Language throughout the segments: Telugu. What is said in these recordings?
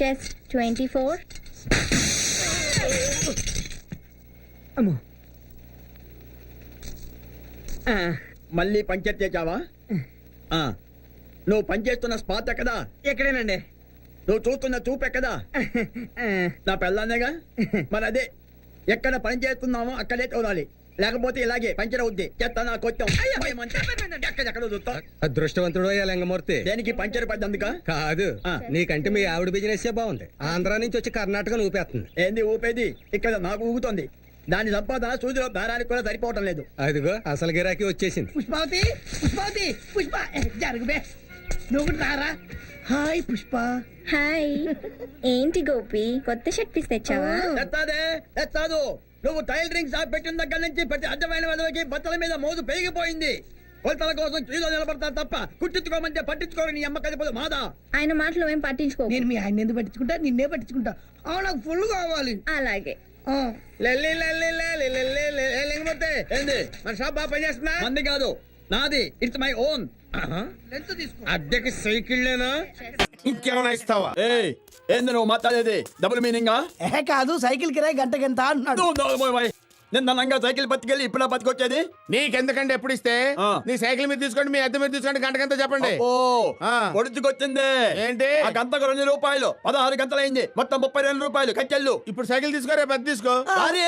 చెస్ ట్వంటీ ఫోర్ అమ్మో. ఆ, మళ్ళీ పంచర్ చేశావా? ఆ, నువ్వు పనిచేస్తున్న స్పాట్ ఎక్కదా ఎక్కడేనండి? నువ్వు చూస్తున్న చూపు ఎక్కదా ఆ, నా పెళ్ళానేగా మరి అదే ఎక్కడ పని చేస్తున్నామో అక్కడే చూడాలి. లేకపోతే ఇలాగే పంచర్ అవుద్ది చెత్త నా కొత్తం ఎక్కడెక్కడ చూస్తా. అదృష్టవంతుడు అయ్యా లింగమూర్తి. దేనికి పంచర్ పడ్డందుక? కాదు ఆ. నీకంటే మీ ఆవిడ బిజినెస్ బాగుంది. ఆంధ్ర నుంచి వచ్చి కర్ణాటక ఊపేస్తుంది. ఏంది ఊపేది? ఇక్కడ నాకు ఊగుతోంది. దాని సంపాదన సూదిలో దారానికి కూడా సరిపోవటం లేదు. అదిగో అసలు గిరాకీ వచ్చేసింది. పుష్పావతి పుష్పావతి పుష్ప. జరుగుబే నువ్వు రారా హాయ్ పుష్ప. హాయ్. ఏంటి గోపి కొత్త షర్ట్ పీస్ తెచ్చావా? ఎత్తాదే ఎత్తాదు నువ్వు టైలరింగ్ షాప్ పెట్టిన దగ్గర నుంచి ప్రతి అడ్డమైన వాళ్ళకి బట్టల మీద మోజు పెరిగిపోయింది కొలతల కోసం క్యూలో నిలబడతారు తప్ప కుట్టించుకోమంటే పట్టించుకోరు నీ అమ్మ కలిపోదు మాదా ఆయన మాటలు ఏం పట్టించుకో నేను మీ ఆయన ఎందుకు పట్టించుకుంటా నిన్నే పట్టించుకుంటా అవును నాకు ఫుల్ కావాలి అలాగే ఆ, లెల్లి లెల్లి లెల్లి లెల్లి లెల్లి ఏంది మన షాప్ బాగా పనిచేస్తుందా మంది కాదు నాది ఇట్స్ మై ఓన్ అద్దెకి సైకిళ్ళేనా? ఇంకేమైనా ఇస్తావా? ఏయ్ ఏంది నువ్వు మాట్లాడేది? డబుల్ మీనింగా? ఏ కాదు సైకిల్ కిరాయి నోరు మూయ్. నిన్న నంగా సైకిల్ పట్టుకెళ్ళి ఇప్పుడు పట్టుకొచ్చేది నీకెందుకంటే ఎప్పుడు ఇస్తే. నీ సైకిల్ మీద తీసుకోండి మీ అద్దె మీద తీసుకోండి గంటకంతా చెప్పండి. ఓ ఆ. పొడుచుకొచ్చింది. ఏంటి? ఆ గంటకు రెండు రూపాయలు పదహారు గంటలు అయింది మొత్తం ముప్పై రెండు రూపాయలు కట్టెళ్ళు. ఇప్పుడు సైకిల్ తీసుకో రేపు తీసుకో. సారీ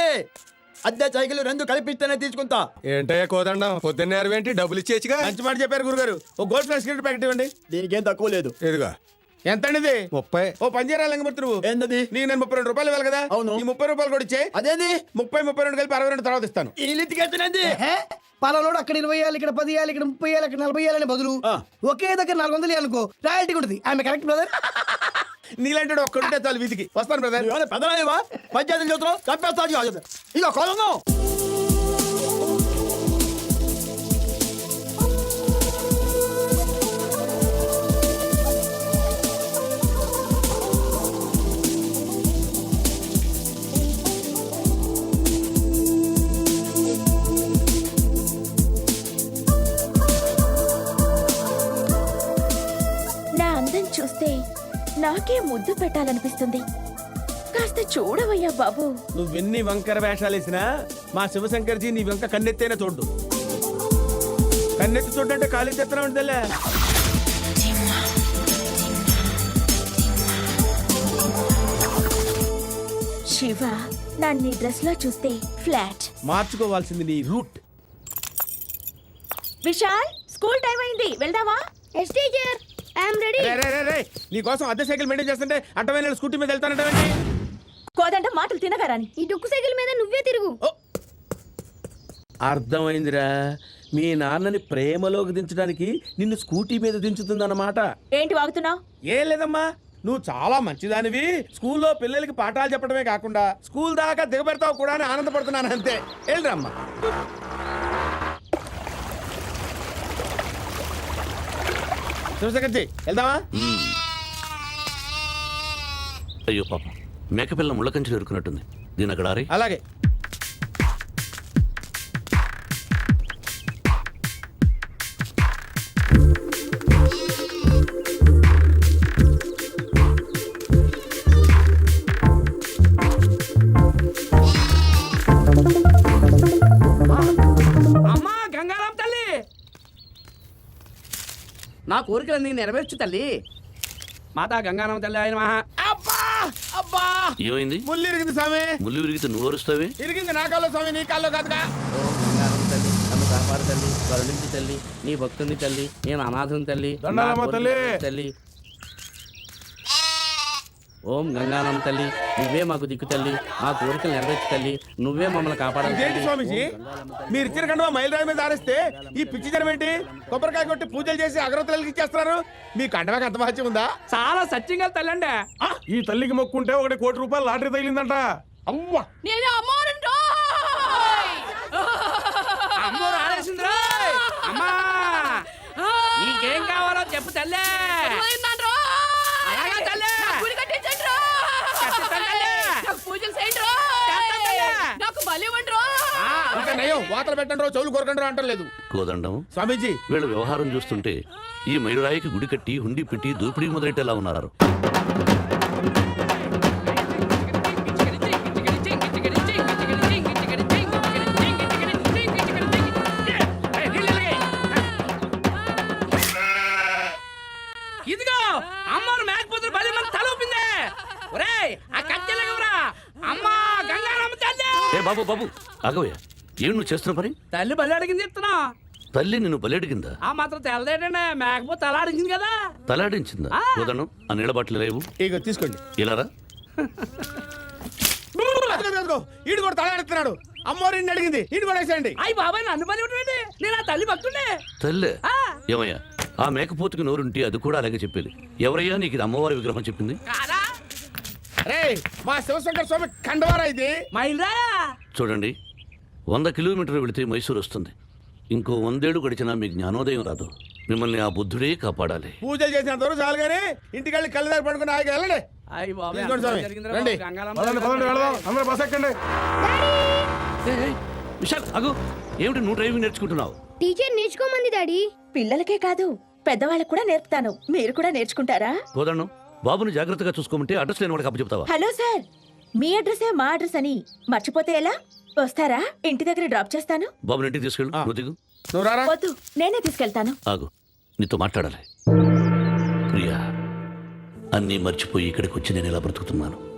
అద్దె సైకిల్ రెండు కలిపిస్తేనే తీసుకుంటా. ఏంటయ్యా కోదండం? పొద్దున్నే అరవేంటి? డబ్బులు ఇచ్చేచ్చుగా మంచి మాట చెప్పారు గురుగారు. ఓ గోల్డ్ ప్లస్ ప్యాకెట్ ఇవ్వండి. దీనికేం తక్కువ లేదు. ఇదిగో. ఎంత అండి ముప్పై. ఓ పంజారా లింగమూర్తి నువ్వు? ఏందది? నీకు నేను ముప్పై రెండు రూపాయలు ఇవ్వాలి కదా? అవును. ఈ ముప్పై రూపాయలు కూడా ఇచ్చే. అదేది? ముప్పై ముప్పై రెండు కలిపి అరవై రెండు తర్వాత ఇస్తాను. ఈ పలానోడు అక్కడ ఇరవై వేయాలి ఇక్కడ పది వేయాలి ఇక్కడ ముప్పై వేయాలి ఇక్కడ నలభై వేయాలని బదులు. ఒకే దగ్గర నాలుగు వందలు అనుకో రాయల్టీ ఉంటుంది. ఆమె కరెక్ట్ బ్రదర్ నీలాంటి ఒక్కడుంటే చాలు వీధికి. వస్తాను బ్రదర్ పెద్దవా పంచాయతీ చూస్తున్నావు చంపేస్తాను ఇక కొలను నాకే ముద్దు పెట్టాలనిపిస్తుంది. కాస్త చూడవయ్యా బాబు. నువ్వెన్ని వంకర వేషాలు వేసినా మా శివశంకర్జీ నీ వంక కన్నెత్తైనా చూడు కన్నెత్తి చూడంటే ఖాళీ చెత్తనా ఉంటుందిలే శివ నన్ను డ్రెస్లో చూస్తే ఫ్లాట్. మార్చుకోవాల్సింది నీ రూట్. విశాల్ స్కూల్ టైం అయింది. వెళ్దామా? Yes teacher I'm ready. రే, రే, రే, రే. నీ కోసం అద్దె సైకిల్ మెయింటైన్ చేస్తుంటే అట్టమైన స్కూటీ మీద వెళ్తానంటే కోదంట మాటలు తినగారాని ఈ డొక్కు సైకిల్ మీద నువ్వే తిరుగు. అర్థమైందిరా. మీ నాన్నని ప్రేమలోకి దించడానికి నిన్ను స్కూటీ మీద దించుతుందన్నమాట. ఏంటి వాగుతున్నావు? ఏం లేదమ్మా. నువ్వు చాలా మంచిదానివి. స్కూల్లో పిల్లలకి పాఠాలు చెప్పడమే కాకుండా స్కూల్ దాకా దిగబెడతావు కూడా అని ఆనందపడుతున్నాను అంతే. వెళ్ళరమ్మా శివశంకర్జీ వెళ్దామా? అయ్యో పాపం. మేకపిల్ల ముళ్ళకంచెలు ఎరుకున్నట్టుంది దీని అక్కడ అలాగే. కోరికలన్నీ నెరవేర్చు తల్లి. మాతా గంగారాం తల్లి ఆయన మహా. అబ్బా! అబ్బా! ఏమైంది? ముళ్ళు ఇరిగింది స్వామి. ముళ్ళు విరిగితే నువ్వు అరుస్తావే ఇరిగింది నా కాల్లో స్వామి నీ కాల్లో కాదుగా. ఓ తల్లి నన్ను కాపాడు తల్లి కరుణించి తల్లి నీ భక్తుని తల్లి నేను అనాథం తల్లి దండాలమ్మ తల్లి ఓం గంగారాం తల్లి నువ్వే మాకు దిక్కు తల్లి మా కోరికలు నెరవేర్చు తల్లి నువ్వే మమ్మల్ని కాపాడాలి. స్వామీజీ? మీరు ఇచ్చిన కండువా మైలురాయి మీద ఆరేస్తే ఈ పిచ్చి జనం ఏంటి? కొబ్బరికాయ కొట్టి పూజలు చేసి అగరవతలకి ఇచ్చేస్తున్నారు మీ కండవాకి అంత మహత్యం ఉందా? చాలా సత్యంగా తల్లి అండి ఈ తల్లికి మొక్కుంటే ఒకటి కోటి రూపాయలు లాటరీ తగిలిందంట. అవ్వా! నేను అమ్మోరు అమ్మోరు ఆడేసింది అమ్మా! నీకేం కావాలో చెప్పు తల్లే అలాగా తల్లే కట్టిస్తాను తల్లే. పూజలు చేయండి చేస్తాను తల్లే. నాకు బలివ్వండ్రో ఇంకా నయం. వాతలు పెట్టండి చెవులు కొరకండి అంటలేదు. కోదండం స్వామీజీ. వీళ్ళ వ్యవహారం చూస్తుంటే ఈ మైలురాయికి గుడి కట్టి హుండీ పెట్టి దోపిడీ మొదలెట్టేలా ఉన్నారు. బాబు బాబు. ఆగవయ్యా. ఏం నువ్వు చేస్తున్న పని? తల్లి బలి అడిగింది ఇస్తున్నా తల్లి నిన్ను బలెడిగిందా ఆ మాత్రం తెల్లదేటండి. మేకపోతే తల అడిగింది కదా. తలాడించిందా ఆ. కోదండం ఆ నీళ్ళ బాటిల్ లేవు ఇక తీసుకోండి. ఇలారా ఈడు కూడా తలాడుతున్నాడు అమ్మోరిని అడిగింది. ఈడు కూడా వేసేయండి. అయ్యి బాబాయ్ నన్ను బలి ఉండండి నేను ఆ తల్లి భక్తుండే తల్లే. ఆ. ఏమయ్యా ఆ మేకపోతుకి నోరుంటే అది కూడా అలాగే చెప్పేది. ఎవరయ్యా నీకు ఇది అమ్మవారి విగ్రహం చెప్పింది? కాదా? రే మా శివశంకర స్వామి కండవారా ఇది? మైల్రా. చూడండి వంద కిలోమీటర్లు వెళితే మైసూరు వస్తుంది. ఇంకో వందేళ్ళు గడిచినా మీ జ్ఞానోదయం రాదు. మిమ్మల్ని ఆ బుద్ధుడే కాపాడాలి. పూజలు చాలు కానీ ఇంటికి వెళ్ళి కళ్ళు దారి పడుకుని ఆగి వెళ్ళండి. తీసుకోండి స్వామి. విశాల్ అగు ఏమిటి నువ్వు డ్రైవింగ్ నేర్చుకుంటున్నావు? టీచర్ నేర్చుకోమంది డాడీ. పిల్లలకే కాదు పెద్దవాళ్ళకు కూడా నేర్పుతాను. మీరు కూడా నేర్చుకుంటారా? కోదండం బాబుని జాగ్రత్తగా చూసుకోమంటే అడ్రస్ లేని వాడికి అప్పచెప్తావా? Hello sir. మీ అడ్రసే మా అడ్రస్ అని. మర్చిపోతే ఎలా? వస్తారా? ఇంటి దగ్గర డ్రాప్ చేస్తాను. ఇంటికి తీసుకెళ్ళు. ఆ. నువ్వు దిగు. నువ్వు రారా? వద్దు నేనే తీసుకెళ్తాను. ఆగు. నీతో మాట్లాడాలి. ప్రియా అన్నీ మర్చిపోయి ఇక్కడికి వచ్చి నేను ఇలా బ్రతుకుతున్నాను.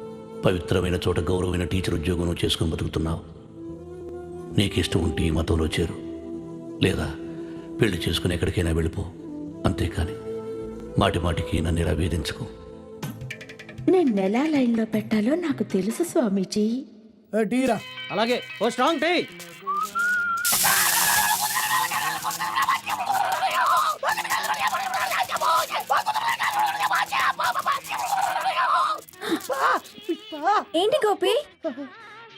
పవిత్రమైన చోట గౌరవమైన టీచర్ ఉద్యోగం నువ్వు చేసుకుని బతుకుతున్నావు నీకు ఇష్టం ఉంటే ఈ మతంలో చేరు. లేదా పెళ్ళి చేసుకుని ఎక్కడికైనా వెళ్ళిపో. అంతేకాని మాటి మాటికి నన్ను ఇలా వేధించకు. నేను ఎలా లైన్లో పెట్టాలో నాకు తెలుసు స్వామీజీ. టీరా అలాగే ఓ స్ట్రాంగ్ టీ. ఏంటి గోపి?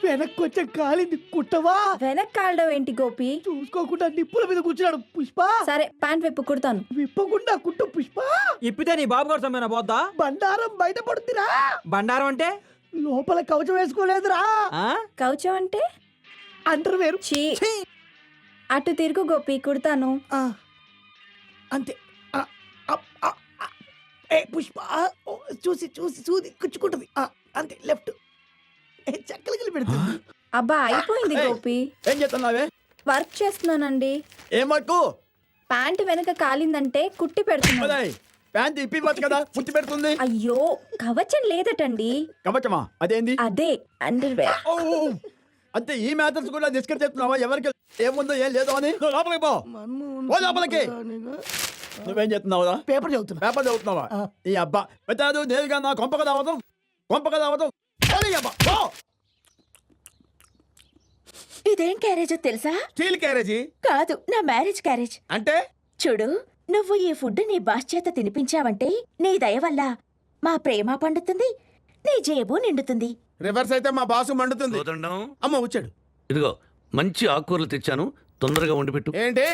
వెనక్కి వచ్చే కాలింది కుట్టవా వెనక్ కాలడం ఏంటి గోపి? చూసుకోకుండా నిప్పుల మీద కూర్చున్నాడు పుష్ప. సరే ప్యాంట్ వైపు కుడతాను. విప్పకుండా కుట్టు పుష్ప. ఇప్పితే నీ బాబు గారు సమ్మెన పోద్దా? బండారం బయట పడుతురా బండారం అంటే? లోపల కవచం వేసుకోలేదురా. ఆ? కౌచం అంటే? అంటారు వేరు. చీ అటు తిరుగు గోపి కుడతాను. ఆ, అంతే. ఆ, ఆ, ఆ, ఆ. ఏ పుష్ప. ఓ, చూసి చూసి చూసి కుచ్చుకుంటది. ఆ, అంతే లెఫ్ట్. ఏ చక్కలు పెడుతుంది అబ్బా అయిపోయింది గోపి. ఏం చేస్తున్నావే? వర్క్ చేస్తున్నానండి. ఏం వర్కు? ప్యాంట్ వెనక కాలిందంటే కుట్టి పెడుతున్నాను. ఉదయ్, ప్యాంట్ ఇప్పివచ్చు కదా పుట్టి పెడుతుంది. అయ్యో కవచం లేదటండి. కవచమా? అదేంది? అదే అండర్వేర్. అంతే ఈ మ్యాటర్స్ కూడా డిస్కస్ చేస్తున్నావా? ఎవరికి ఏముందో ఏం లేదో అని? నువ్వు లోపలికి పో. ఓ లోపలికి. నువ్వేం చేస్తున్నావురా? పేపర్ చదువుతున్నా. పేపర్ చదువుతున్నావా. ఈ అబ్బా పెట్టాదు నేరుగా నా కొంపక రావడం కొంపక పో. ఇదేం క్యారేజో తెలుసా? Steel carriage? కాదు నా మ్యారేజ్ క్యారేజ్. అంటే? చూడు నువ్వు ఈ ఫుడ్ నీ బాస్ చేత తినిపించావంటే నీ దయ వల్ల మా ప్రేమ పండుతుంది నీ జేబు నిండుతుంది. రివర్స్ అయితే మా బాసు మండుతుంది. అమ్మ వచ్చాడు. ఇదిగో మంచి ఆకుకూరలు తెచ్చాను తొందరగా వండి పెట్టు. ఏంటి?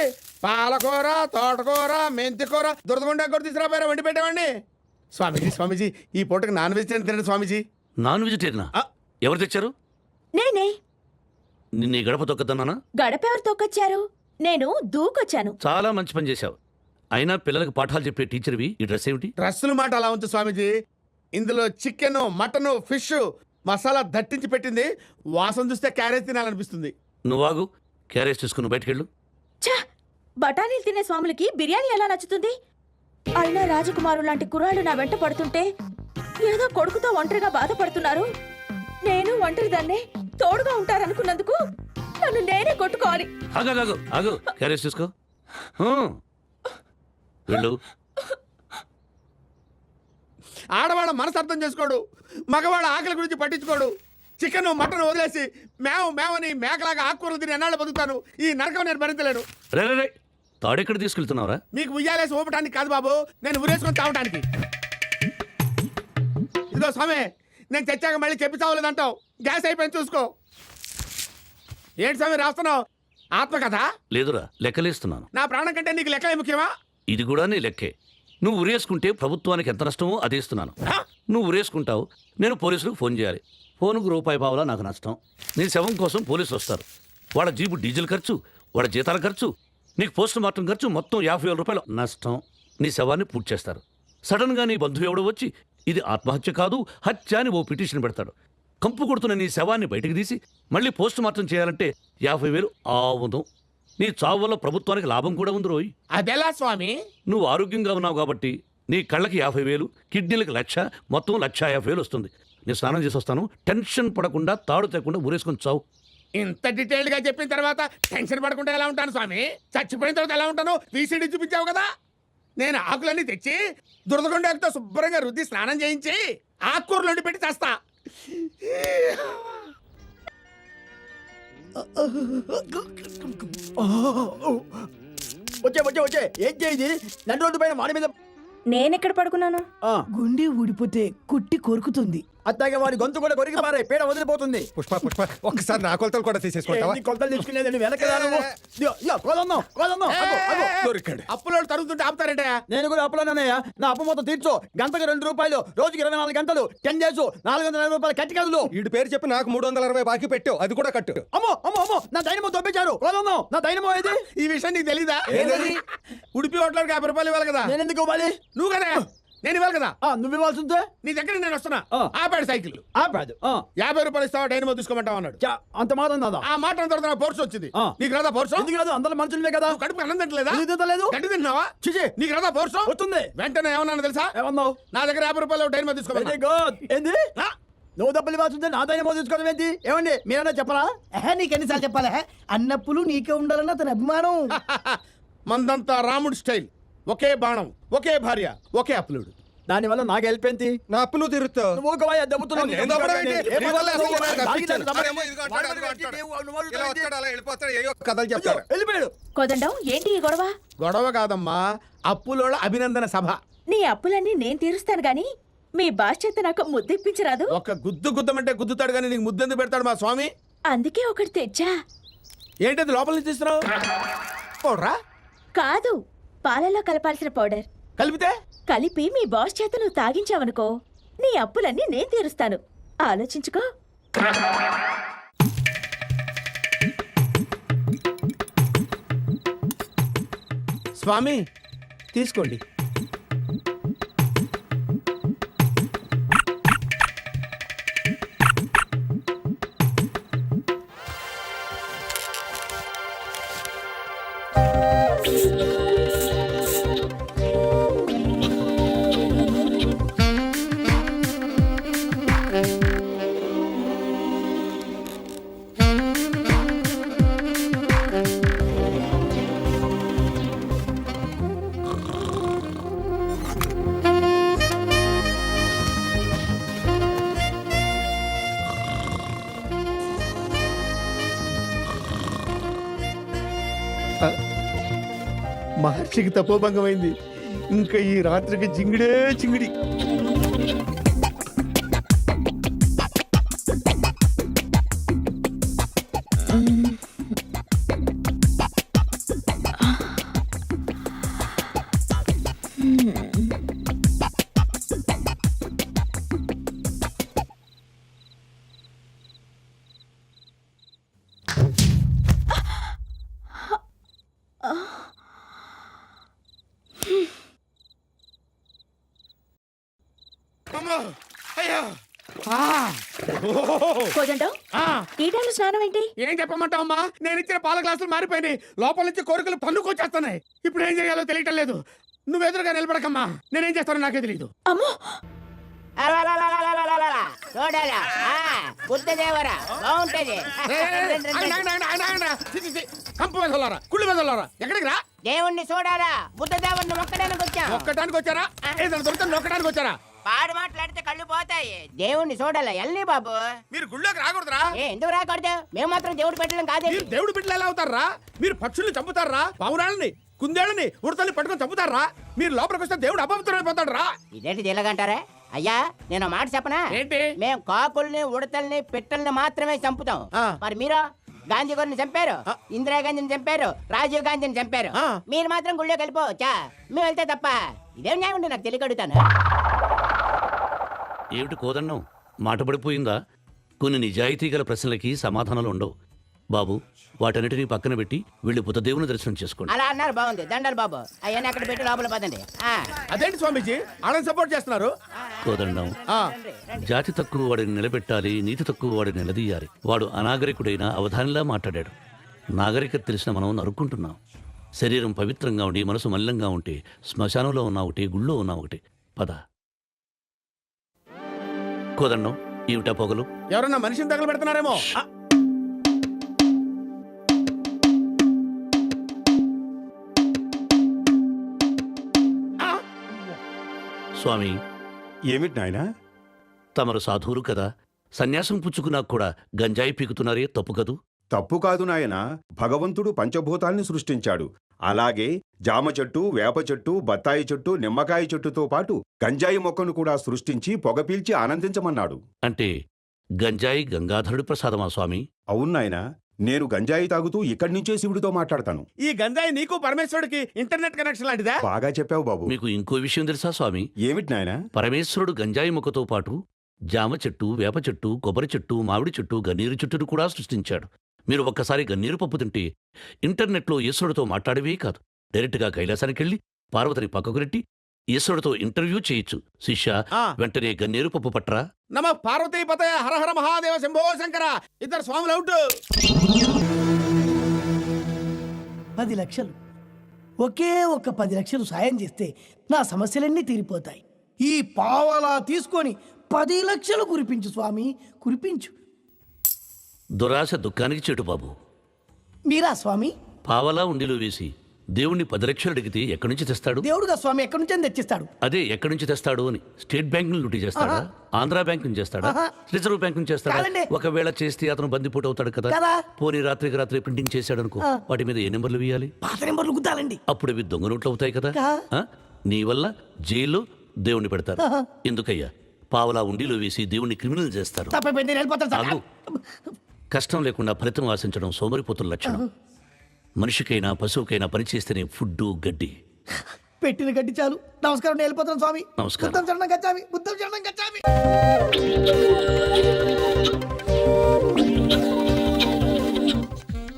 పాలకూర తోటకూర మెంతికూర దురదగుండా కూడా తీసుకురాపోయారా? వండి పెట్టామండి స్వామీజీ స్వామీజీ ఈ పూటకి నాన్ వెజిటేరియన్ తినండి స్వామీజీ. నాన్ వెజిటేరియనా. ఎవరు తెచ్చారు? నేనే. నిన్న ఈ గడప తొక్కదన్నానా గడపెవరు తొక్కొచ్చారు? నేను దూకొచ్చాను. చాలా మంచి పని చేశావు. అయినా పిల్లలకు పాఠాలు చెప్పే టీచర్వి ఈ డ్రెస్ ఏమిటి? డ్రస్సుల మాట అలా ఉంచు స్వామీజీ. ఇందులో చికెన్ మటన్ ఫిష్ మసాలా దట్టించి పెట్టింది. వాసన చూస్తే క్యారేజ్ తినాలనిపిస్తుంది. నువ్వాగు క్యారేజ్ తీసుకుని బయటకెళ్ళు. ఛ! బఠానీలు తినే స్వాములకి బిర్యానీ ఎలా నచ్చుతుంది? అయినా రాజకుమారు లాంటి కుర్రాళ్ళు నా వెంట పడుతుంటే ఏదో కొడుకుతో ఒంటరిగా బాధపడుతున్నారు. నేను ఒంటరిదాన్నే తోడుగా ఉంటారనుకున్నందుకు నన్ను నేనే కొట్టుకోవాలి. ఆగు ఆగు, ఆగు. ఆగు క్యారేజ్ తీసుకో. హూ. వెళ్ళు. ఆడవాళ్ళ మనసు అర్థం చేసుకోడు. మగవాళ్ళ ఆకలి గురించి పట్టించుకోడు. చికెన్ మటన్ వదిలేసి మేవ మేవని మేకలాగా ఆకుకూరలు తిని ఎన్నాళ్ళు బతుకుతాను. ఈ నరకం నేను భరించలేను. రే రే రే. తాడెక్కడ తీసుకెళ్తున్నావురా? మీకు ఉయ్యాలేసి ఊపటానికి కాదు బాబు. నేను ఉరేసుకొని తాగటానికి. ఇదిగో స్వామి నేను తెచ్చాక మళ్ళీ చెప్పి చావలేదంటావు గ్యాస్ అయిపోయింది చూసుకో. ఏంటి స్వామి రాస్తున్నావు? ఆత్మకథ? లేదురా లెక్కలేస్తున్నాను. నా ప్రాణం కంటే నీకు లెక్కలే ముఖ్యమా? ఇది కూడా నీ లెక్కే. నువ్వు ఉరేసుకుంటే ప్రభుత్వానికి ఎంత నష్టమో అదే ఇస్తున్నాను. నువ్వు ఉరేసుకుంటావు నేను పోలీసులకు ఫోన్ చేయాలి. ఫోనుకు రూపాయి పావులా నాకు నష్టం. నీ శవం కోసం పోలీసులు వస్తారు. వాళ్ళ జీబు డీజిల్ ఖర్చు వాళ్ళ జీతాల ఖర్చు నీకు పోస్ట్ మార్టం ఖర్చు మొత్తం యాభై వేల రూపాయలు. నష్టం. నీ శవాన్ని పూర్తి చేస్తారు. సడన్గా నీ బంధువు ఎవడో వచ్చి ఇది ఆత్మహత్య కాదు హత్య అని ఓ పిటిషన్ పెడతాడు. కంపు కొడుతున్న నీ శవాన్ని బయటికి తీసి మళ్ళీ పోస్ట్ మార్టం చేయాలంటే యాభై వేలు ఆవును నీ చావు వల్ల ప్రభుత్వానికి లాభం కూడా ఉంది రోయ్. అదెలా స్వామి? నువ్వు ఆరోగ్యంగా ఉన్నావు కాబట్టి నీ కళ్ళకి యాభై వేలు కిడ్నీలకు లక్ష మొత్తం లక్ష యాభై వేలు వస్తుంది. నేను స్నానం చేసి వస్తాను టెన్షన్ పడకుండా తాడు తెకుండా ఊరేసుకొని చావు. ఇంత డీటెయిల్డ్గా చెప్పిన తర్వాత టెన్షన్ పడకుండా ఎలా ఉంటాను స్వామి? చచ్చిపోయిన తర్వాత ఎలా ఉంటాను? వీసీడీ చూపించావు కదా? నేను ఆకులన్నీ తెచ్చి దురదగొండతో శుభ్రంగా రుద్ది స్నానం చేయించి ఆకుకూరలు వండి పెట్టి చేస్తా. వచ్చే వచ్చే వచ్చే. ఏం చేయింది నన్ను రోడ్డు పైన వాడి మీద నేనెక్కడ పడుకున్నాను? ఆ, గుండె ఊడిపోతే కుట్టి కొరుకుతుంది. అత్తాగే వాడి గొంతు కూడా కొరికి పారే. పేడ వదిలిపోతుంది. పుష్ప పుష్ప. ఒక్కసారి నా కొలతలు కూడా తీసేసుకుంటావా ఏంటి కొలతలు తీసుకునేదండి అగో. దొరికాడు. అప్పులో తరుగుతుంటే ఆపుతారంటే? నేను కూడా అప్పులోనన్నయ్య నా అప్పు మొత్తం తీర్చు. గంటకు రెండు రూపాయలు రోజుకి ఇరవై నాలుగు గంటలు టెన్ డేస్ నాలుగు వందల యాభై రూపాయలు కట్టి కదులు. వీడి పేరు చెప్పి నాకు మూడు వందల అరవై బాకీ పెట్టావు అది కూడా కట్టు. అమ్మో అమ్మో అమ్మో. నా దైనమో కోదన్నం నా దైనమో ఏది? ఈ విషయం నీకు తెలీదా? ఉడిపి హోటల్కి యాభై రూపాయలు ఇవ్వాలి కదా. నేను ఎందుకు ఇవ్వాలి? నువ్వు కదా. నేను ఇవ్వాలి కదా. ఆ, నువ్వు ఇవ్వాల్సి ఉంటే నీ దగ్గర నేను వస్తున్నా. ఆ. ఆపాడు సైకిల్. ఆపాదు ఆ, యాభై రూపాయలు ఇస్తావా డైనమో తీసుకోమంటావు అన్నాడు. చా, అంత మాత్రం దాదా ఆ మాట తర్వాత నాకు పోర్సు వచ్చింది. నీకు రాదా పోర్సు ఎందుకు అందరు మనుషులమే కదా. కడుపు అన్నం తింటలేదా? తింటలేదు? గడ్డి తిన్నావా? చిచి. నీకు రాదా పోర్సు వస్తుంది. వెంటనే ఏమన్నాను తెలుసా? ఏమన్నావు? నా దగ్గర యాభై రూపాయలు డైనమో గుడ్ ఏంది? నువ్వు డబ్బులు ఇవ్వాల్సి ఉంటే నా దైనమో తీసుకోవడం ఏంటి ఏమండి మీరన్నా చెప్పరా ఎహే, నీకెన్నిసార్లు చెప్పాలా? అన్నప్పులు నీకే ఉండాలన్న అతని అభిమానం. మందంతా రాముడు స్టైల్. ఒకే బాణం ఒకే భార్య ఒకే అప్పులుడు దానివల్ల నాకు హెల్ప్ ఏంటి? నా అప్పు నువ్వు తీరుస్తావు నువ్వు ఒక వాయి దెబ్బతున్నావు. నేను దెబ్బడం ఏంటి? ఏ నీ వల్ల అసలు నాకు దానికి అప్పించాను. దెబ్బ- వాడేమో ఇదిగో అంటాడు, అదిగో అంటాడు. ఇలా వస్తాడు, అలా వెళ్ళిపోతాడు, ఏయో కథలు అయ్యో, చెప్తాడు. వెళ్ళిపోయాడు. కోదండం ఏంటి ఈ గొడవ? గొడవ కాదమ్మా అప్పులోళ్ళ అభినందన సభ. నీ అప్పులన్నీ నేను తీరుస్తాను గాని మీ బాస్ చేత నాకు ముద్దిప్పించరాదు. ఒక గుద్దు గుద్దమంటే గుద్దుతాడు కానీ నీకు ముద్దెందుకు పెడతాడు మా స్వామి? అందుకే ఒకటి తెచ్చా. ఏంటది లోపల నుంచి తీస్తున్నావు? పౌడరా. కాదు పాలలో కలపాల్సిన పౌడర్. కలిపితే? కలిపి మీ బాస్ చేత నువ్వు తాగించావనుకో నీ అప్పులన్నీ నేను తీరుస్తాను. ఆలోచించుకో. స్వామి తీసుకోండి. మహర్షికి తపోభంగమైంది. ఇంకా ఈ రాత్రికి జింగిడే చింగిడి టైంలో స్నానం ఏంటి ఏం చెప్పమంటావమ్మా నేను ఇచ్చిన పాల గ్లాసులు మారిపోయినాయి లోపల నుంచి కోరికలు పన్నుకొచ్చేస్తున్నాయి ఇప్పుడు ఏం చేయాలో తెలియటం లేదు నువ్వు ఎదురుగా నిలబడకమ్మా నేనేం చేస్తానో నాకే తెలియదు అమ్మో చూడాలా బుద్ధదేవరా బాగుంటది కంపు కుళ్ళు వెదలారా ఎక్కడికి రా దేవుణ్ణి చూడాలా బుద్ధదేవుణ్ణి మొక్కడానికి వచ్చాం ఒక్కటానికి వచ్చారా ఏదైనా దొరికితే నొక్కడానికి వచ్చారా పాడు మాట్లాడితే కళ్ళు పోతాయి. దేవుణ్ణి చూడాలా ఎల్ని బాబు? మీరు గుళ్ళోకి రాకూడదురా. ఏ ఎందుకు రాకూడదు? మేము మాత్రం దేవుడు పెట్టడం కాదే. మీరు దేవుడు బిడ్డలు ఎలా అవుతారా? మీరు పక్షుల్ని చంపుతారా? పావురాళ్ళని కుందేళ్ళని ఉడతల్ని పట్టుకొని చంపుతారా? మీరు లోపలికి వస్తే దేవుడు అపవిత్రమైపోతాడు రా ఇదేంటి ఇలాగంటారా? అయ్యా నేను మాట చెప్పనా? ఏంటి? మేము కాకుల్ని ఉడతల్ని పిట్టల్ని మాత్రమే చంపుతాం. ఆ. మరి మీరు? గాంధీ గారిని చంపారు. ఇందిరాగాంధీని చంపారు. రాజీవ్ గాంధీని చంపారు. ఆ. మీరు మాత్రం గుళ్ళోకి వెళ్ళిపోవచ్చా మేము వెళ్తే తప్ప. ఇదేం న్యాయం నాకు తెలియక అడుగుతాను. ఏమిటి కోదన్నం? మాట పడిపోయిందా? కొన్ని నిజాయితీ గల ప్రశ్నలకి సమాధానాలు ఉండవు. బాబు వాటన్నిటినీ పక్కన పెట్టి వెళ్ళి బుద్ధదేవుని దర్శనం చేసుకోండి. అలా అన్నారు బాగుంది. దండలు బాబు. అవన్నీ అక్కడ పెట్టి లోపల పదండి. ఆ, అదేంటి స్వామీజీ? వాళ్ళని సపోర్ట్ చేస్తున్నారు. కోదండం ఆ, జాతి తక్కువ వాడిని నిలబెట్టాలి నీతి తక్కువ వాడిని నిలదీయాలి. వాడు అనాగరికుడైన అవధానిలా మాట్లాడాడు. నాగరికత తెలిసిన మనం నరుక్కుంటున్నాం. శరీరం పవిత్రంగా ఉండి మనసు మల్లంగా ఉంటే శ్మశానంలో ఉన్న ఒకటి గుళ్ళో ఉన్న ఒకటి. పద. కోదండం ఏమిటా పొగలు. ఎవరన్నా మనిషిని తగలు పెడుతున్నారేమో? స్వామి. ఏమిటి నాయనా? తమరు సాధువులు కదా. సన్యాసం పుచ్చుకున్నా కూడా గంజాయి పీకుతున్నారే తప్పు కదూ? తప్పు కాదు నాయన. భగవంతుడు పంచభూతాల్ని సృష్టించాడు. అలాగే జామ చెట్టు వేప చెట్టు బత్తాయి చెట్టు నిమ్మకాయ చెట్టుతో పాటు గంజాయి మొక్కను కూడా సృష్టించి పొగ పీల్చి ఆనందించమన్నాడు. అంటే గంజాయి గంగాధరుడి ప్రసాదమా స్వామి? అవును నాయనా నేను గంజాయి తాగుతూ ఇక్కడి నుంచే శివుడితో మాట్లాడతాను. ఈ గంజాయి నీకు పరమేశ్వరుడికి ఇంటర్నెట్ కనెక్షన్ లాంటిదా? బాగా చెప్పావు బాబు. మీకు ఇంకో విషయం తెలుసా స్వామి? ఏమిటి నాయనా? పరమేశ్వరుడు గంజాయి మొక్కతో పాటు జామ చెట్టు వేప చెట్టు కొబ్బరి చెట్టు మామిడి చెట్టు గన్నీరు చెట్టును కూడా సృష్టించాడు. మీరు ఒక్కసారి గన్నీరు పప్పు తింటే ఇంటర్నెట్లో ఈశ్వరుడితో మాట్లాడవే కాదు. డైరెక్ట్గా కైలాసానికి వెళ్ళి పార్వతిని పక్కకు నెట్టి ఈశ్వరుడితో ఇంటర్వ్యూ చేయొచ్చు. శిష్య ఆ, వెంటనే గన్నేరు పప్పు పట్రా. నమ పార్వతీ పతయ హర హర మహాదేవ శంభో శంకర. ఇద్దరు స్వాములు అవుట్. పది లక్షలు. ఒకే ఒక్క పది లక్షలు సాయం చేస్తే నా సమస్యలన్నీ తీరిపోతాయి. ఈ పావలా తీసుకొని పది లక్షలు కురిపించు స్వామి కురిపించు. దురాశ దుఃఖానికి చెడు బాబు. మీరా స్వామి? పావలా ఉండిలో వేసి దేవుణ్ణి పది లక్షలు అడిగితే ఎక్కడి నుంచి తెస్తాడు? దేవుడుగా స్వామి ఎక్కడి నుంచి తెచ్చిస్తాడు. అదే ఎక్కడి నుంచి తెస్తాడు అని. స్టేట్ బ్యాంక్ లూటీ చేస్తాడా? ఆంధ్రా బ్యాంక్ నుంచి చేస్తాడా. రిజర్వ్ బ్యాంక్ నుంచి చేస్తాడా. ఒకవేళ చేస్తే అతను బందిపోటు అవుతాడు కదా. పోనీ రాత్రికి రాత్రి ప్రింటింగ్ చేశాడు అనుకో వాటి మీద ఏ నెంబర్లు వేయాలి? పాత నెంబర్లు గుద్దాలండి. అప్పుడు అవి దొంగ నోట్లు అవుతాయి కదా? నీ వల్ల జైల్లో దేవుణ్ణి పెడతారు. ఎందుకయ్యా? పావలా ఉండిలో వేసి దేవుణ్ణి క్రిమినల్ చేస్తారు. కష్టం లేకుండా ఫలితం ఆశించడం సోమరిపోతుల లక్షణం. మనిషికైనా పశువుకైనా పనిచేస్తేనే ఫుడ్డు గడ్డి. పెట్టిన గడ్డి చాలు. నమస్కారం నేను వెళ్ళిపోతాను స్వామి. నమస్కారం. బుద్ధం గచ్చామి బుద్ధం గచ్చామి.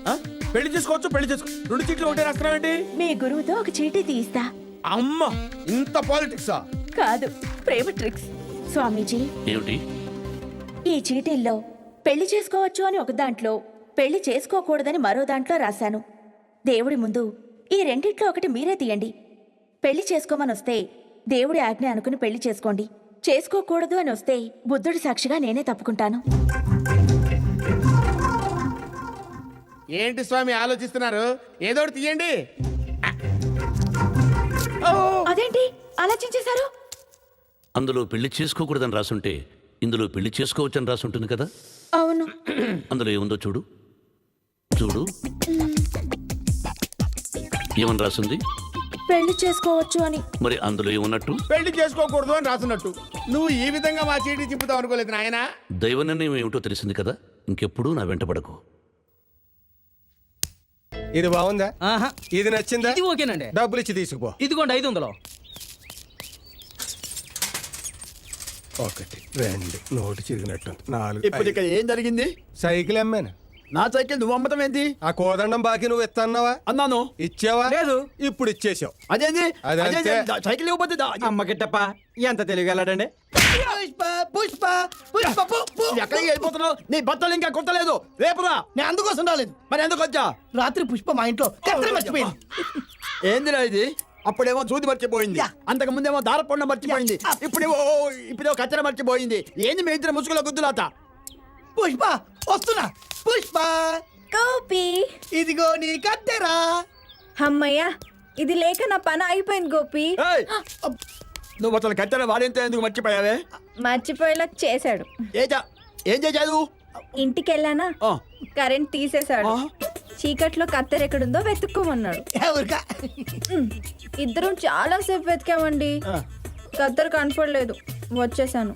ఆ, పెళ్ళి చేసుకోవచ్చు పెళ్ళి చేసుకో. రెండు చీట్లు ఒకటే రాస్తున్నావేంటి మీ గురువుతో ఒక చీటీ తీస్తా అమ్మ ఇంత పాలిటిక్సా కాదు ప్రేమ ట్రిక్స్ స్వామీజీ ఏమిటి? ఈ చీటీల్లో పెళ్ళి చేసుకోవచ్చు అని ఒక దాంట్లో పెళ్ళి చేసుకోకూడదని మరో దాంట్లో రాశాను. దేవుడి ముందు ఈ రెండిట్లో ఒకటి మీరే తీయండి. పెళ్ళి చేసుకోమని వస్తే దేవుడి ఆజ్ఞ అనుకుని పెళ్ళి చేసుకోండి. చేసుకోకూడదు అని వస్తే బుద్ధుడి సాక్షిగా నేనే తప్పుకుంటాను. ఏంటి స్వామి ఆలోచిస్తున్నారు? ఏదో ఒకటి తీయండి. అదేంటి? ఆలోచించేశారు? అందులో పెళ్ళి చేసుకోకూడదని రాసుంటే ఇందులో పెళ్ళి చేసుకోవచ్చని రాసుంటుంది కదా? అవును. అందులో ఏముందో చూడు. చూడు. ఏమని రాసుంది? పెళ్ళి చేసుకోవచ్చు అని. మరి అందులో ఏమున్నట్టు? పెళ్ళి చేసుకోకూడదు అని రాసున్నట్టు. నువ్వు ఈ విధంగా మా చీటీ చింపుతావు అనుకోలేదు నాయనా. దైవ నిర్ణయం ఏమిటో తెలిసింది కదా? ఇంకెప్పుడూ నా వెంట పడకు. ఇది బాగుందా? ఆహా. ఇది నచ్చిందా? ఇది ఓకేనండి. డబ్బులు ఇచ్చి తీసుకుపో. ఇదిగోండి ఐదు వందలు. ఒకటి రెండు నోటు చిరిగినట్టు నాలుగు. ఇప్పుడు ఇక్కడ ఏం జరిగింది. సైకిల్ అమ్మాను. నా సైకిల్ నువ్వు అమ్మటం ఏంటి? ఆ కోదండం బాకీ నువ్వు ఇస్తాన్నావా అన్నాను. ఇచ్చావా? లేదు. ఇప్పుడు ఇచ్చేసావు. అదేంది? అదే అదేంది? సైకిల్ ఇవ్వకపోతే దా- అమ్మ గిట్టప్ప ఎంత తెలియగలడండి పుష్ప పుష్ప పుష్ప పు, పు. ఎక్కడికి వెళ్ళిపోతున్నావు? నీ బట్టలు ఇంకా కుట్టలేదు. రేపురా నేను అందుకోసం రాలేదు. మరి ఎందుకు వచ్చా? రాత్రి పుష్ప మా ఇంట్లో కత్తిరి మర్చిపోయింది. ఏందిరా ఇది? అప్పుడేమో సూది మర్చిపోయింది. అంతకు ముందేమో దారపొండ మర్చిపోయింది. ఇప్పుడేమో ఇప్పుడేమో కచ్చర మర్చిపోయింది. ఏంది మీ ఇద్దరు ముసుగుల గుద్దులాత పుష్ప వస్తున్నా. పుష్ప. గోపి. ఇదిగో నీ కత్తెరా అమ్మయ్యా ఇది లేక నా పని అయిపోయింది గోపి! నువ్వు అసలు కత్తెర వాడింత ఎందుకు మర్చిపోయావే? మర్చిపోయేలా చేశాడు. ఏ చా- ఏం చేశావు? ఇంటికి వెళ్ళానా ఆ. కరెంట్ తీసేశాడు. చీకట్లో కత్తెర ఎక్కడుందో వెతుక్కోమన్నాడు. ఇద్దరం చాలా సేపు వెతికామండి. కత్తెర కనపడలేదు. వచ్చేసాను.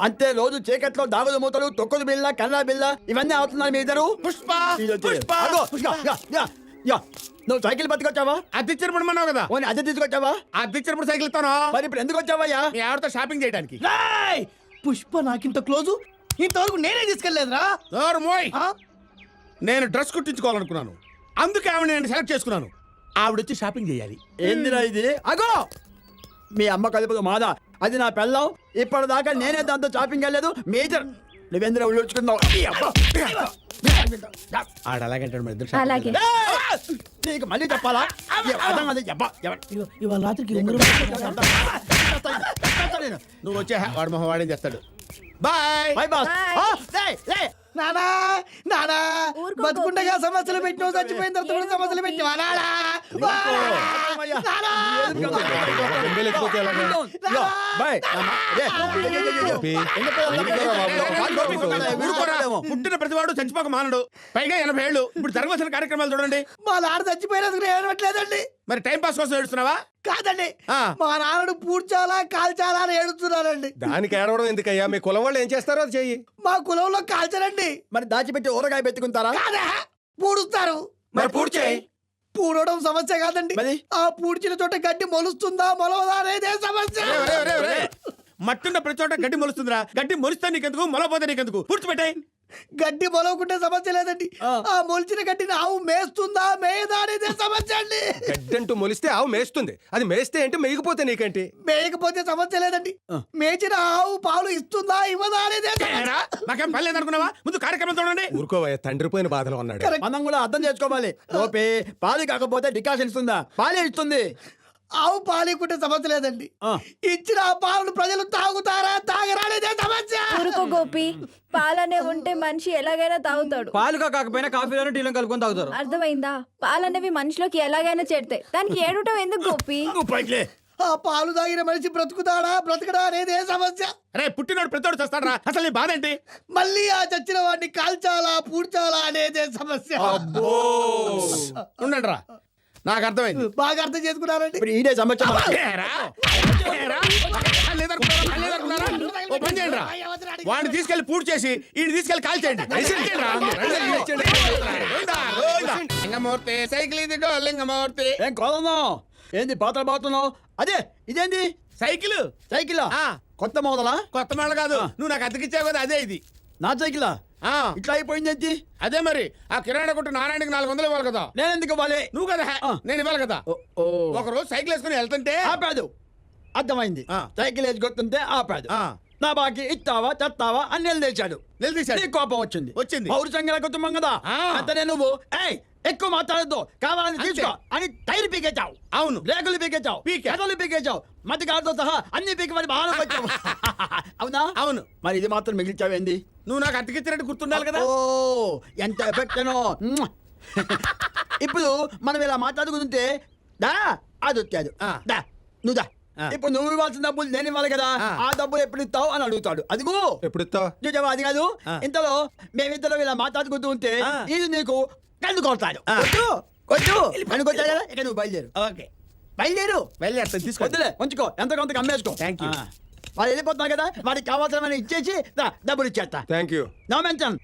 అంతే రోజు చీకట్లో దాగుడు మూతలు తొక్కుడు బిళ్ళ కర్రా బిళ్ళ ఇవన్నీ అవుతున్నాయి మీ ఇద్దరు? పుష్ప. నువ్వు సైకిల్ పట్టుకొచ్చావా? అద్దెచ్చినప్పుడు మన్నావు కదా. ఓని అద్దె తీసుకొచ్చావా? అద్దెచ్చినప్పుడు సైకిల్ ఇస్తాను? మరి ఇప్పుడు ఎందుకు వచ్చావయ్యా? మీ ఆవిడతో షాపింగ్ చేయడానికి. రేయ్! పుష్ప నాకింత క్లోజు. ఇంతవరకు నేనే తీసుకెళ్ళేదురా నోరు మోయ్. ఆ? నేను డ్రెస్ కుట్టించుకోవాలనుకున్నాను. అందుకే ఆవిడ నేను సెలెక్ట్ చేసుకున్నాను. ఆవిడ వచ్చి షాపింగ్ చేయాలి. ఏందిరా ఇది? అగో! మీ అమ్మ కలుపుదు మాద. అది నా పెళ్ళం. ఇప్పటిదాకా నేనే దాంతో షాపింగ్ వెళ్ళలేదు మేజర్. నువ్వేంద్ర ఉళ్ళుచుకున్నావు ఆడ అలాగంటాడు మరి ఇద్దరు shopping అలాగే. నీకు మళ్ళీ చెప్పాలా? ఏ, అర్థం కాదు. ఎబ్బా, ఎవ- ఇగో, ఇవాళ రాత్రికి ఉంగరం నేను. నువ్వు వచ్చే వాడి మొహం వాడేం చేస్తాడు? బాయ్ బై బాస్ లే, లే. నానా నానా. బతుకుండగా సమస్యలు పెట్టినావు చచ్చిపోయిన తర్వాత కూడా సమస్యలు పెట్టినావా? నానా. పుట్టిన ప్రతివాడు చచ్చిపోక మానడు. పైగా ఎనభై ఏళ్ళు. ఇప్పుడు జరగవలసిన కార్యక్రమాలు చూడండి. మా నాన్న చచ్చిపోయినందుకు నేను ఏడవట్లేదండి. మరి టైం పాస్ కోసం ఏడుస్తున్నావా? కాదండి. ఆ. మా నాన్నడు పూడ్చాలా కాల్చాలా అని ఏడుస్తున్నారండి. దానికి ఏడవడం ఎందుకయ్యా? మీ కులం వాళ్ళు ఏం చేస్తారో అది చెయ్యి. మా కులంలో కాల్చరండి. మరి దాచిపెట్టి ఊరగాయ పెట్టుకుంటారా? కాదా? పూడుస్తారు. మరి పూడ్చేయ్. పూడవడం సమస్య కాదండి. మరి? ఆ పూడ్చిన చోట గడ్డి మొలుస్తుందా మొలవదా అనేదే సమస్య. మట్టున్న ప్రతి చోట గడ్డి మొలుస్తుందిరా. గడ్డి మొలిస్తే నీకెందుకు మొలపోతే నీకెందుకు? పూడ్చిపెట్టాయి. గడ్డి మొలవకుంటే సమస్య లేదండి. ఆ. మొలిచిన గడ్డిని ఆవు మేస్తుందా మేయదా అనేదే సమస్య అండి. గడ్డంటూ మొలిస్తే ఆవు మేస్తుంది. అది మేస్తే ఏంటి మేగిపోతే నీకేంటి? మేయకపోతే సమస్య లేదండి. మేచిన ఆవు పాలు ఇస్తుందా ఇవ్వదా అనేదే నాకేం పని లేదనుకున్నావా? ముందు కార్యక్రమం చూడండి. ఊరుకోవయ్యా తండ్రి పోయిన బాధలో ఉన్నాడు. మనం కూడా అర్థం చేసుకోవాలి. ఓపే పాలు కాకపోతే డికాషన్ ఇస్తుందా? పాలే ఇస్తుంది. ఆవు పాలికుంటే సమస్య లేదండి. ఇచ్చిన ఆ పాలను ప్రజలు తాగుతారా? తాగరా అనేదే సమస్య. ఊరుకో గోపి పాలనే ఉంటే మనిషి ఎలాగైనా తాగుతాడు. పాలుగా కాకపోయినా కాఫీలోనే టీలో కలుపుకొని తాగుతారు. అర్థమైందా? పాలనేవి మనిషిలోకి ఎలాగైనా చేరుతాయి. దానికి ఏడుటం ఎందుకు గోపి? ఆ పాలు తాగిన మనిషి బ్రతుకుతాడా? బ్రతకడా? అనేదే సమస్య. అరే పుట్టినోడు ప్రతివాడు చేస్తాడరా? అసలు నీ బాధ ఏంటి? మళ్ళీ ఆ చచ్చిన వాడిని కాల్చాలా? పూడ్చాలా? అనేదే సమస్య. ఉండండి రా నాకు అర్థమైంది బాగా అర్థం చేసుకున్నారండి ఇప్పుడు ఈడే సమస్య వాడిని తీసుకెళ్ళి పూర్తి చేసి ఈయన తీసుకెళ్ళి కాల్ చేయండి లింగమూర్తి సైకిల్ ఇది లింగమూర్తి ఏం కోదన్నావు ఏంది పాత్ర బాగుతున్నావు అదే ఇదేంది సైకిల్ సైకిల్ ఆ. కొత్త మోదలా కొత్త మళ్ళ కాదు నువ్వు నాకు అతికిచ్చావు కదా అదే ఇది నా సైకిలా? ఇట్లా అయిపోయింది ఏంటి? అదే మరి. ఆ కిరాణా కొట్టు నారాయణకి నాలుగు వందలు ఇవ్వాలి కదా. నేను ఎందుకు ఇవ్వాలి? నువ్వు కదా. నేను ఇవ్వాలి కదా. ఒక రోజు సైకిల్ వేసుకుని వెళ్తుంటే ఆపాదు. అర్థమైంది. సైకిల్ వేసి కొట్టుంటే ఆపాదు. నా బాకి ఇస్తావా తెస్తావా అని నిలదీశాడు. నిలదీశాడు. కోపం వచ్చింది. వచ్చింది. పౌరు సంఘాల కుటుంబం కదా. అంతనే నువ్వు. ఏయ్ ఎక్కువ మాట్లాడద్దు. కావాలని తీసుకో. అని టైర్ పీకేచావు అవును. రేకులు పీకేచావు పీకా. కథలు పీకేచావు మధ్య కాలతో సహా అన్ని పీకి మరి బాగా వచ్చావు అవునా? అవును. మరి ఇది మాత్రం మిగిల్చావేంది? నువ్వు నాకు అతికిచ్చినట్టు గుర్తుండాలి కదా? ఓ ఎంత ఎఫెక్ట్ ఇప్పుడు మనం ఇలా మాట్లాడుకుంటుంటే దా అది వచ్చాడు ఆ. దా నువ్వు దా. ఇప్పుడు నువ్వు ఇవ్వాల్సిన డబ్బులు నేను ఇవ్వాలి కదా ఆ. డబ్బులు ఎప్పుడు ఇస్తావు అని అడుగుతాడు. అదిగో. ఎప్పుడు ఇస్తావు? అది కాదు. ఇంతలో మేమిద్దరం ఇలా మాట్లాడుకుంటూ ఉంటే. ఇది నీకు కళ్ళు కొడతాడు. కొట్టు. కొట్టు. కొట్టాడు కదా. ఇక నువ్వు బయలుదేరు. ఓకే. బయలుదేరు. వెళ్ళేస్తాను తీసుకో. వద్దులే. ఉంచుకో. ఎంత కొంత అమ్మేసుకో. You. ఆ. వాళ్ళు వెళ్ళిపోతున్నారు కదా వాడికి కావాల్సిన ఇచ్చేసి దా, డబ్బులు ఇచ్చేస్తా. Thank you no mention.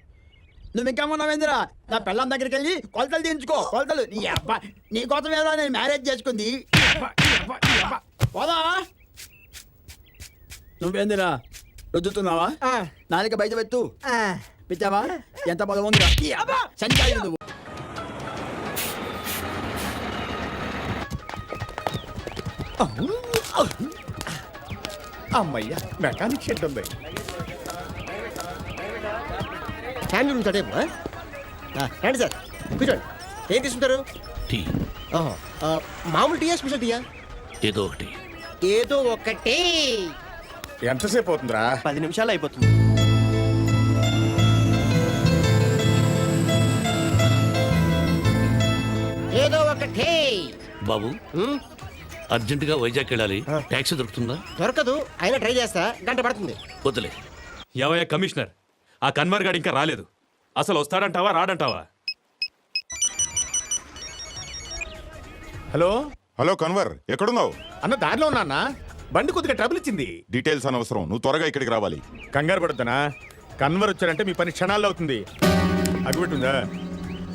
నువ్వు ఇంకా ఉన్నావేందిరా నా పిల్లం దగ్గరికి వెళ్ళి కొలతలు తీయించుకో. కొలతలు. నీ అబ్బా నీ కోసం ఏదో నేను మ్యారేజ్ చేసుకుంది. పోదా? నువ్వేందిరా? రుద్దుతున్నావా? నాలుక బయట పెట్టు. పెట్టావా ఎంత బలం ఉందిరా? ఈ అబ్బా, సంచారి నువ్వు. అమ్మయ్యా మెకానిక్ షెడ్ ఉంది. ఫ్యామిలీ ఉంటాడే రండి సార్ కూర్చోండి. ఏం తీసుకుంటారు? టీ. మామూలు టీయా స్పెషల్ టీయా? ఏదో ఒకటి. ఏదో ఒకటి. ఎంతసేపు అవుతుందిరా? పది నిమిషాలు అయిపోతుంది. బాబు ఉమ్, అర్జెంటుగా వైజాగ్ వెళ్ళాలి. ట్యాక్సీ దొరుకుతుందా? దొరకదు అయినా ట్రై చేస్తా గంట పడుతుంది. వద్దులే. ఏవయ్య కమిషనర్ ఆ కన్వర్ గాడు ఇంకా రాలేదు. అసలు వస్తాడంటావా రాడంటావా? హలో? హలో కన్వర్ ఎక్కడున్నావు? అన్న దారిలో ఉన్నా అన్న. బండి కొద్దిగా ట్రబుల్ ఇచ్చింది. డీటెయిల్స్ అనవసరం నువ్వు త్వరగా ఇక్కడికి రావాలి. కంగారు పడుతున్నా కన్వర్ వచ్చారంటే మీ పని క్షణాల్లో అవుతుంది. అగ్గిపెట్టుందా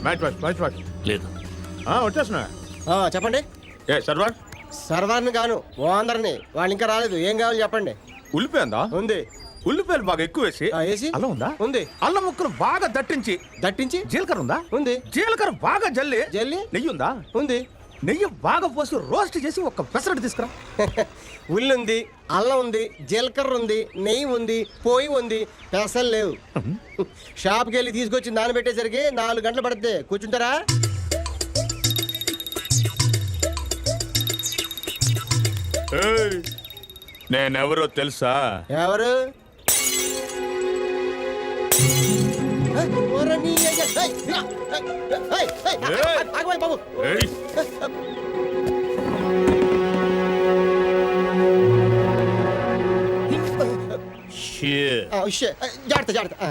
మ్యాచ్ వాచ్ మ్యాచ్ వాచ్ లేదు. వచ్చేస్తున్నా. ఆ, చెప్పండి. ఏ సర్వార్? సర్దార్ని గాను ఓ అందరిని. వాళ్ళు ఇంకా రాలేదు. ఏం కావాలి చెప్పండి. ఉల్లిపోయిందా ఉంది? ఉల్లిపాయలు బాగా ఎక్కువ వేసి. వేసి. అల్లం ఉందా? ఉంది. అల్లం ముక్కలు బాగా దట్టించి. దట్టించి? జీలకర్ర ఉందా? ఉంది. జీలకర్ర బాగా జల్లి. జల్లి? నెయ్యి ఉందా? ఉంది. నెయ్యి బాగా పోసి రోస్ట్ చేసి ఒక పెసరట్టు తీసుకురా. ఉల్లి ఉంది అల్లం ఉంది జీలకర్ర ఉంది నెయ్యి ఉంది పోయి ఉంది పెసలు లేవు. షాప్కి వెళ్ళి తీసుకొచ్చి నానబెట్టేసరికి నాలుగు గంటలు పడుతుంది కూర్చుంటారా? నేనెవరో తెలుసా? ఎవరు? బాబు. జాగ్రత్త జాగ్రత్త.